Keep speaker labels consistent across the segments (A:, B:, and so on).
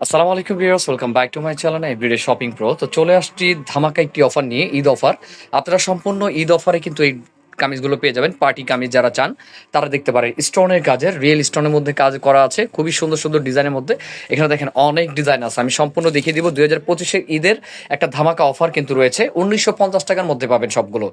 A: আসসালামু আলাইকুম viewers welcome back to my channel everyday shopping pro তো চলে আসছি ধামাকা একটি অফার নিয়ে, ঈদ অফার আপনারা সম্পূর্ণ ঈদ অফারে কিন্তু এই কামিজগুলো পেয়ে যাবেন, পার্টি কামিজ যারা চান, তারা দেখতে পারেন স্টোনের কাজের, রিয়েল স্টোনের মধ্যে কাজ করা আছে, খুবই সুন্দর সুন্দর ডিজাইনের মধ্যে। এখানে দেখেন অনেক ডিজাইন আছে, আমি সম্পূর্ণ দেখিয়ে দিব। দুই হাজার পঁচিশের ঈদের একটা ধামাকা অফার কিন্তু রয়েছে, উনিশশো পঞ্চাশ টাকার মধ্যে পাবেন সবগুলো।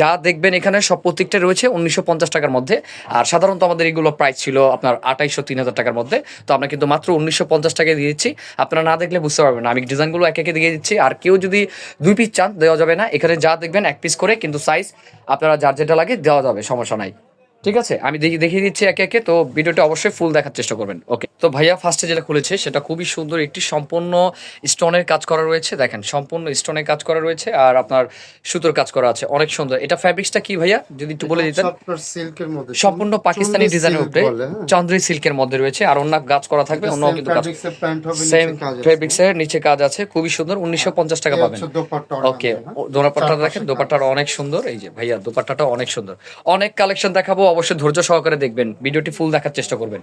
A: যা দেখবেন এখানে সব প্রত্যেকটা রয়েছে উনিশশো পঞ্চাশ টাকার মধ্যে। আর সাধারণত আমাদের এগুলো প্রাইস ছিল আপনার আঠাইশশো তিন হাজার টাকার মধ্যে। তো আমরা কিন্তু মাত্র উনিশশো পঞ্চাশ টাকায় দিয়ে দিচ্ছি। আপনারা না দেখলে বুঝতে পারবেন আমি ডিজাইনগুলো এক একে দিয়ে দিচ্ছি। আর কেউ যদি দুই পিস চান, দেওয়া যাবে না। এখানে যা দেখবেন, এক পিস করে, কিন্তু সাইজ আপনারা যার যেটা লাগে দেওয়া যাবে সমস্যা নাই। ঠিক আছে? আমি দেখি দেখিয়ে দিচ্ছি একে একে তো ভিডিওটা অবশ্যই ফুল দেখার চেষ্টা করবেন। ওকে তো ভাইয়া ফার্স্টে যেটা খুলেছে সেটা খুবই সুন্দর একটি সম্পূর্ণ স্টোনের কাজ করা রয়েছে। দেখেন সম্পূর্ণ স্টোনের কাজ করা রয়েছে আর আপনার সুতোর কাজ করা আছে। অনেক সুন্দর। এটা ফ্যাব্রিক্সটা কি ভাইয়া? যদি একটু বলে দিতেন।
B: সিল্কের মধ্যে।
A: সম্পূর্ণ পাকিস্তানি ডিজাইনের উপরে
B: হ্যাঁ।
A: সিল্কের মধ্যে রয়েছে। আর অন্য কাজ করা থাকবে অন্য কিন্তু কাজ সেম
B: নিচে কাজ আছে।
A: নিচে কাজ আছে। খুবই সুন্দর। উনিশশো পঞ্চাশ টাকা পাবেন। ওকে
B: হ্যাঁ?
A: দোপাট্টা দেখেন দোপাট্টাটা অনেক সুন্দর। এই যে ভাইয়া দোপাট্টাটা অনেক সুন্দর। অনেক কালেকশন দেখাবো অবশ্যই ধৈর্য সহকারে দেখবেন। ভিডিওটি ফুল দেখার চেষ্টা করবেন।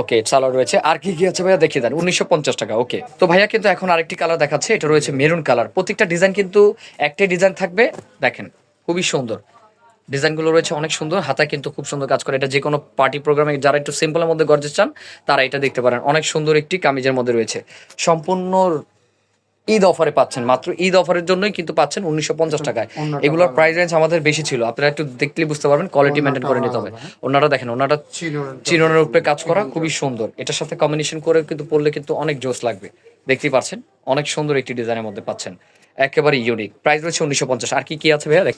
A: ওকে সালোয়ার রয়েছে। আর কি কি আছে ভাইয়া? দেখিয়ে দেন। উনিশশো পঞ্চাশ টাকা। ওকে তো ভাইয়া কিন্তু এখন আরেকটি কালার দেখাচ্ছে। এটা রয়েছে মেরুন কালার প্রত্যেকটা ডিজাইন কিন্তু একটাই ডিজাইন থাকবে। দেখেন, খুবই সুন্দর। ডিজাইনগুলো রয়েছে অনেক সুন্দর। হাতায় কিন্তু খুব সুন্দর কাজ করে। এটা যে কোনো পার্টি প্রোগ্রামে যারা একটু সিম্পলের মধ্যে গর্জে চান, তারা এটা দেখতে পারেন। অনেক সুন্দর একটি কামিজের মধ্যে রয়েছে। সম্পূর্ণ ঈদ অফারে পাচ্ছেন। মাত্র ঈদ অফারের জন্যই কিন্তু পাচ্ছেন উনিশশো পঞ্চাশ টাকায়। এগুলোর প্রাইস রেঞ্জ আমাদের বেশি ছিল। আপনারা একটু দেখলে বুঝতে পারবেন কোয়ালিটি মেনটেন করে নিতে হবে। ওনারা দেখেন ওনারা চিরনের উপরে। কাজ করা খুবই সুন্দর। এটার সাথে কম্বিনেশন করে কিন্তু পড়লে কিন্তু অনেক জোস লাগবে। দেখতেই পাচ্ছেন অনেক সুন্দর একটি ডিজাইনের মধ্যে পাচ্ছেন। একেবারে ইউনিক প্রাইস রয়েছে উনিশশো পঞ্চাশ। আর কি কি আছে ভাইয়া? দেখ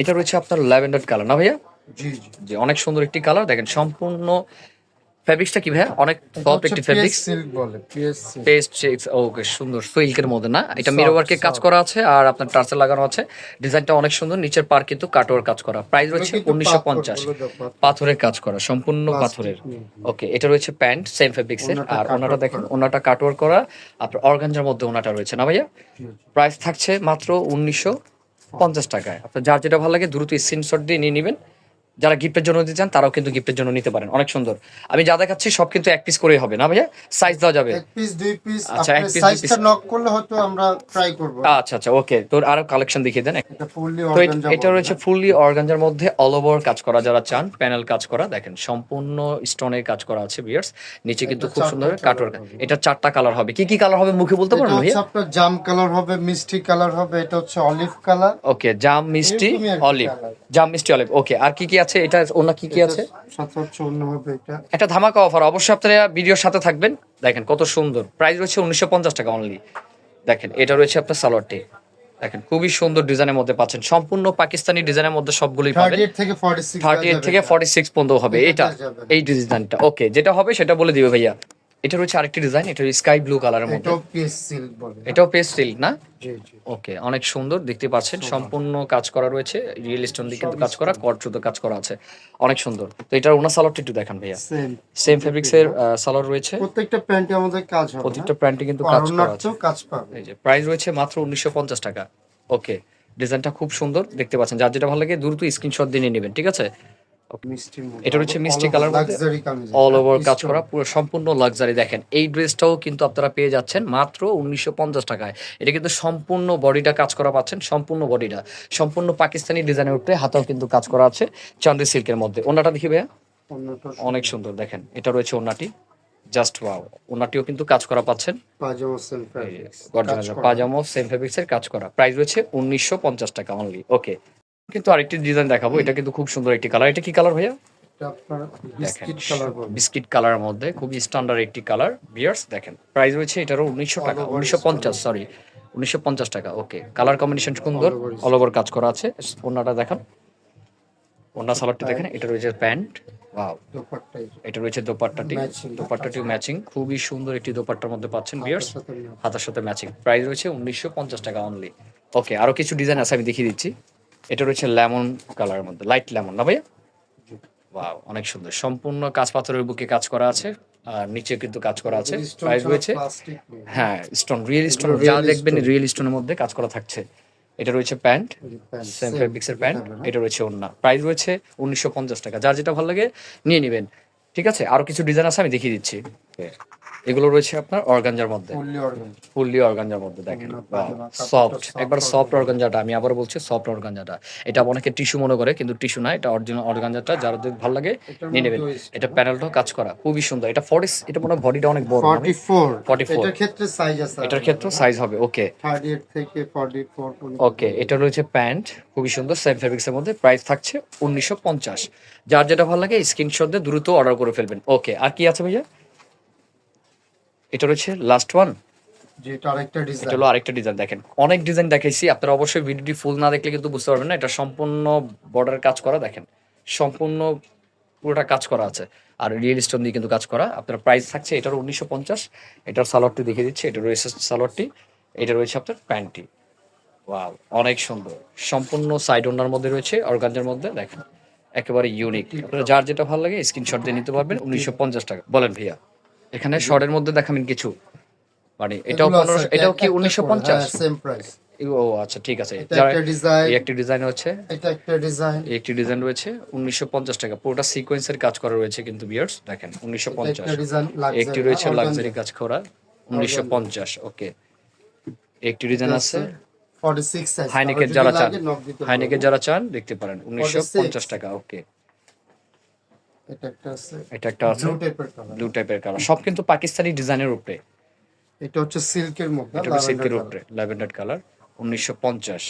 A: এটা রয়েছে আপনার ল্যাভেন্ডার কালার। না ভাইয়া?
B: জি। জি
A: অনেক সুন্দর একটি কালার। দেখেন সম্পূর্ণ ফ্যাব্রিক্সটা কি ভাইয়া? অনেক সফট একটি ফ্যাব্রিক্স
B: বলে সিল্ক
A: ওকে সুন্দর সিল্কের মধ্যে না? এটা মিরর ওয়ার্কের কাজ করা আছে আর আপনার টার্সেল লাগানো আছে। ডিজাইনটা অনেক সুন্দর নিচের পার কিন্তু কাটোয়ার কাজ করা। প্রাইস রয়েছে উনিশশো পঞ্চাশ। পাথরের কাজ করা সম্পূর্ণ পাথরের। ওকে এটা রয়েছে প্যান্ট সেম
B: ওনাটা
A: আর ওনাটা দেখেন। ওনাটা কাটওয়ার করা। আপনার অর্গানজার মধ্যে ওনাটা রয়েছে না ভাইয়া? প্রাইস থাকছে মাত্র উনিশশো পঞ্চাশ টাকায়। আপনার যার যেটা ভালো লাগে দ্রুত স্ক্রিনশট দিয়ে নিয়ে নেবেন। যারা গিফটের জন্য দিতে চান তারাও কিন্তু গিফটের জন্য নিতে পারেন। অনেক সুন্দর। আমি যা দেখাচ্ছি সব কিন্তু এক পিস করেই হবে না ভাইয়া? সাইজ দেওয়া যাবে।
B: এক পিস দুই পিস
A: আচ্ছা, এক piece, দুই
B: সাইজটা নক করলে হয়তো আমরা ট্রাই করব।
A: আচ্ছা আচ্ছা ওকে তোর আরও কালেকশন দেখিয়ে দেন।
B: এটা ফুললি অর্গানজা
A: এটা রয়েছে ফুললি অর্গানজার মধ্যে অল ওভার কাজ করা যারা চান প্যানেল কাজ করা দেখেন সম্পূর্ণ স্টোনের কাজ করা আছে বিয়ার্স নিচে কিন্তু খুব সুন্দর কাটওয়ার এটা চারটা কালার হবে। কি কি কালার হবে মুখে বলতে পারবেন ভাইয়া?
B: আপনার জাম কালার হবে মিষ্টি কালার হবে এটা হচ্ছে অলিভ কালার
A: ওকে জাম মিষ্টি অলিভ জাম মিষ্টি অলিভ ওকে আর কি কি আছে? এটা অন্য কি কি আছে? একটা ধামাকা অফার। অবশ্যই আপনারা ভিডিওর সাথে থাকবেন। দেখেন কত সুন্দর। প্রাইস রয়েছে উনিশশো পঞ্চাশ টাকা অনলি দেখেন এটা রয়েছে আপনার সালোয়ারটি দেখেন খুবই সুন্দর ডিজাইনের মধ্যে পাচ্ছেন। সম্পূর্ণ পাকিস্তানি ডিজাইনের মধ্যে সবগুলোই পাবেন।
B: থার্টি এইট থেকে ফর্টি সিক্স
A: পর্যন্ত হবে।
B: এটা
A: এই ডিজাইনটা ওকে যেটা হবে সেটা বলে দিবে ভাইয়া। এটা রয়েছে আরেকটি ডিজাইন এটা স্কাই ব্লু কালারের মধ্যে।
B: এটাও পিএস সিল্ক বলে।
A: এটাও পেস্ট সিল্ক না?
B: জি জি।
A: ওকে অনেক সুন্দর দেখতে পাচ্ছেন সম্পূর্ণ কাজ করা রয়েছে রিয়েল স্টোন দিয়ে কিন্তু কাজ করা কট সুতো কাজ করা আছে। অনেক সুন্দর। তো এটার ওনার সালোয়ারটা একটু দেখান ভাইয়া।
B: সেম
A: ফেব্রিক্স এর সালোয়ার রয়েছে।
B: প্রত্যেকটা প্যান্টে আমাদের কাজ হবে
A: প্রত্যেকটা প্যান্টে কিন্তু কাজ করা আছে।
B: কাজ পাবে।
A: এই যে প্রাইস রয়েছে মাত্র উনিশশো পঞ্চাশ টাকা। ওকে ডিজাইনটা খুব সুন্দর দেখতে পাচ্ছেন। যার যেটা ভালো লাগে দ্রুত স্ক্রিনশট দিয়ে নিয়ে নেবেন ঠিক আছে? এটা হচ্ছে মিষ্টি কালার অল ওভার কাজ করা পুরো সম্পূর্ণ লাক্সারি দেখেন। এই ড্রেসটাও কিন্তু আপনারা পেয়ে যাচ্ছেন মাত্র উনিশশো পঞ্চাশ টাকায়। এটা কিন্তু সম্পূর্ণ বডিটা কাজ করা পাচ্ছেন সম্পূর্ণ বডিটা। সম্পূর্ণ পাকিস্তানি ডিজাইনের উপরে হাতাও কিন্তু কাজ করা আছে চান্দি সিল্কের মধ্যে। ওনাটা দেখি ভাইয়া? অনেক সুন্দর দেখেন। এটা রয়েছে ওনাটি জাস্ট ওয়াও ওনাটিও কিন্তু কাজ করা পাচ্ছেন।
B: পাজামো সেম
A: ফেব্রিক্স এর কাজ করা। প্রাইস রয়েছে উনিশশো পঞ্চাশ টাকা অনলি ওকে কিন্তু আরেকটি ডিজাইন দেখাবো। এটা কিন্তু খুব সুন্দর একটি কালার এটা কি কালার ভাইয়া?
B: বিস্কিট কালার
A: মধ্যে খুবই স্ট্যান্ডার্ড একটি কালার বিয়ার্স দেখেন প্রাইস রয়েছে এটারও উনিশশো টাকা উনিশশো পঞ্চাশ সরি উনিশশো পঞ্চাশ টাকা ওকে কালার কম্বিনেশন সুন্দর অল ওভার কাজ করা আছে। ওনাটা দেখান। ওনা সালোয়ারটি দেখেন এটা রয়েছে প্যান্ট ওয়াও এটা রয়েছে দোপাট্টাটি। দোপাট্টাটিও ম্যাচিং খুবই সুন্দর একটি দোপাট্টার মধ্যে পাচ্ছেন বিয়ার্স। হাতার সাথে ম্যাচিং প্রাইস রয়েছে উনিশশো পঞ্চাশ টাকা অনলি ওকে আরও কিছু ডিজাইন আছে আমি দেখিয়ে দিচ্ছি। এটা রয়েছে লেমন কালারের মধ্যে লাইট লেমন না ভাইয়া? ওয়াও অনেক সুন্দর। সম্পূর্ণ কাজ পাথরের বুকে কাজ করা আছে আর নিচে কিন্তু কাজ করা আছে প্রাইস রয়েছে। হ্যাঁ স্টোন রিয়েল স্টোন যা দেখবেন রিয়েল স্টোনের মধ্যে কাজ করা থাকছে। এটা রয়েছে প্যান্ট সেম
B: same
A: ফেব্রিক্স এর প্যান্ট এটা রয়েছে ওন্না প্রাইস রয়েছে উনিশশো পঞ্চাশ টাকা। যার যেটা ভালো লাগে নিয়ে নেবেন। ঠিক আছে? আরও কিছু ডিজাইন আছে আমি দেখিয়ে দিচ্ছি। এগুলো রয়েছে আপনার অর্গানজার মধ্যে।
B: ফুললি
A: অর্গানজার মধ্যে দেখেন সফট একবার সফট অর্গানজাটা আমি আবার বলছি সফট অর্গানজাটা। এটা অনেকে টিস্যু মনে করে কিন্তু টিস্যু না এটা অরিজিনাল অর্গানজাটা যাদের ভালো লাগে নিয়ে নেবেন। এটা প্যানেলটাও কাজ করা খুবই সুন্দর। এটা ফর্টি এটা মনে বডিটা অনেক বড় না?
B: 44
A: 44
B: এটার ক্ষেত্রে সাইজ আছে
A: এটার ক্ষেত্রে সাইজ হবে ওকে
B: 38 থেকে 44
A: ওকে এটা রয়েছে প্যান্ট খুবই সুন্দর সেম ফেব্রিক্সের মধ্যে প্রাইস থাকছে উনিশশো পঞ্চাশ। যার যেটা ভালো লাগে স্ক্রিনশট দিয়ে দ্রুত অর্ডার করে ফেলবেন। ওকে আর কি আছে ভাইয়া? এটা রয়েছে লাস্ট ওয়ান
B: যেটা আরেকটা
A: এটা
B: ডিজাইন
A: হলো আরেকটা ডিজাইন দেখেন। অনেক ডিজাইন দেখাইছি আপনারা অবশ্যই ভিডিওটি ফুল না দেখলে কিন্তু বুঝতে পারবেন না। এটা সম্পূর্ণ বর্ডার কাজ করা দেখেন। সম্পূর্ণ পুরোটা কাজ করা আছে। আর রিয়েল স্টোন দিয়ে কিন্তু কাজ করা। আপনার প্রাইস থাকছে এটার উনিশশো পঞ্চাশ। এটার সালোয়ারটি দিচ্ছে এটা রয়েছে সালোয়ারটি এটা রয়েছে আপনার প্যান্টটি ওয়াও অনেক সুন্দর। সম্পূর্ণ সাইড ওনার মধ্যে রয়েছে অর্গানজার মধ্যে দেখেন। একেবারে ইউনিক আপনারা যার যেটা ভালো লাগে স্ক্রিনশট দিয়ে নিতে পারবেন। উনিশশো পঞ্চাশ টাকা। বলেন ভাইয়া। এখানে শর্টের মধ্যে দেখাবেন কিছু। মানে এটাও এটাও কি উনিশশো পঞ্চাশ?
B: সেম প্রাইস
A: ও আচ্ছা ঠিক আছে।
B: একটা ডিজাইন
A: হচ্ছে
B: এটা একটা ডিজাইন
A: একটি ডিজাইন রয়েছে উনিশশো পঞ্চাশ টাকা। পুরোটা সিকোয়েন্সের কাজ করা রয়েছে কিন্তু বিয়ার্স দেখেন উনিশশো পঞ্চাশ।
B: একটা
A: রয়েছে লাক্সারি কাজ করা উনিশশো পঞ্চাশ ওকে একটি ডিজাইন আছে।
B: 46 সাইজ
A: হাইনেকের যারা চান হাইনেকের যারা চান দেখতে পারেন উনিশশো পঞ্চাশ টাকা ওকে
B: এটা একটা আছে।
A: এটা একটা আছে।
B: ব্লু টাইপের কালার
A: ব্লু টাইপের কালার সব কিন্তু পাকিস্তানি ডিজাইনের উপরে।
B: এটা হচ্ছে সিল্কের মধ্যে
A: এটা সিল্কের উপরে। ল্যাভেন্ডার কালার উনিশশো পঞ্চাশ।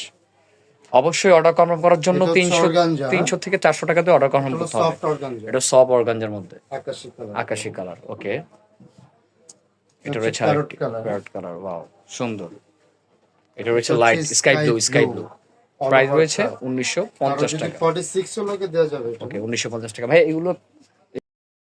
A: অবশ্যই অর্ডার কনফার্ম করার জন্য
B: এটা হচ্ছে
A: তিনশো
B: organza।
A: তিনশো থেকে চারশো টাকাতে অর্ডার কনফার্ম করতে হবে। এটা সব অর্গানজার মধ্যে।
B: আকাশি কালার
A: আকাশি কালার ওকে এটা রয়েছে
B: parrot
A: আরেকটি
B: color।
A: প্যারট কালার ওয়াও সুন্দর। এটা রয়েছে light sky blue sky blue price রয়েছে। উনিশশো পঞ্চাশ টাকা।
B: 46 ও লাগে দেওয়া যাবে
A: ওকে উনিশশো পঞ্চাশ টাকা। ভাই এগুলো